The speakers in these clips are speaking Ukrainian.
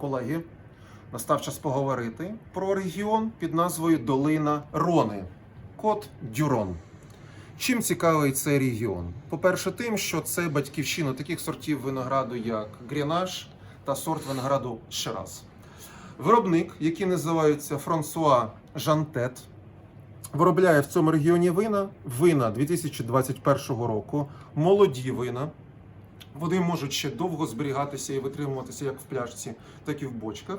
колеги, настав час поговорити про регіон під назвою Долина Рони, Кот Дюрон. Чим цікавий цей регіон? По-перше, тим, що це батьківщина таких сортів винограду, як Гренаж та сорт винограду Шираз. Виробник, який називається Франсуа Жантет, виробляє в цьому регіоні вина, вина 2021 року, молоді вина. Вони можуть ще довго зберігатися і витримуватися як в пляшці, так і в бочках.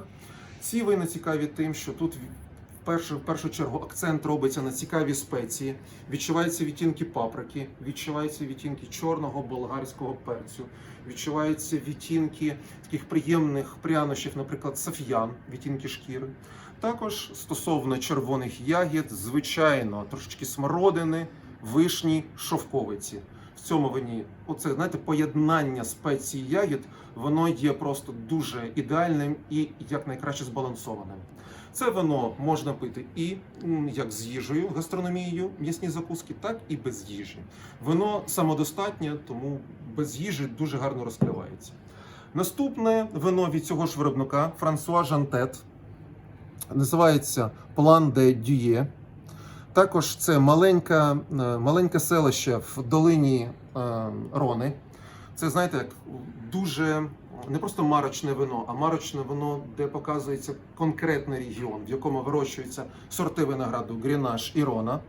Ці вина цікаві тим, що тут в першу, в першу чергу акцент робиться на цікаві спеції. Відчуваються відтінки паприки, відчуваються відтінки чорного болгарського перцю, відчуваються відтінки таких приємних прянощів, наприклад, саф'ян, відтінки шкіри. Також стосовно червоних ягід, звичайно, трошечки смородини, вишні, шовковиці. Цьому вині, оце знаєте, поєднання спецій ягід, воно є просто дуже ідеальним і якнайкраще збалансованим. Це вино можна пити і як з їжею, гастрономією, м'ясні закуски, так і без їжі. Вино самодостатнє, тому без їжі дуже гарно розкривається. Наступне вино від цього ж виробника Франсуа Жантет називається План де Дює. Також це маленька, е, маленьке селище в долині е, Рони. Це, знаєте, дуже не просто марочне вино, а марочне вино, де показується конкретний регіон, в якому вирощуються сорти винограду Грінаш і Рона.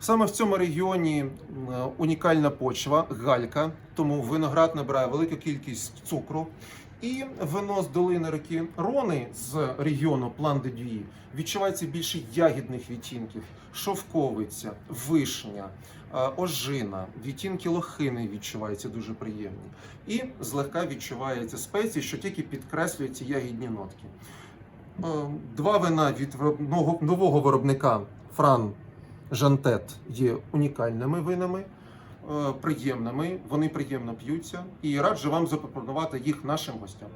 Саме в цьому регіоні е, унікальна почва, галька, тому виноград набирає велику кількість цукру. І вино з долини реки Рони з регіону План де Дюї відчувається більше ягідних відтінків, шовковиця, вишня, е, ожина, відтінки лохини відчуваються дуже приємні. І злегка відчуваються спеції, що тільки підкреслюють ці ягідні нотки. Е, Два вина від нового- виробника Фран Жантет є унікальними винами, приємними. Вони приємно п'ються. І раджу вам запропонувати їх нашим гостям.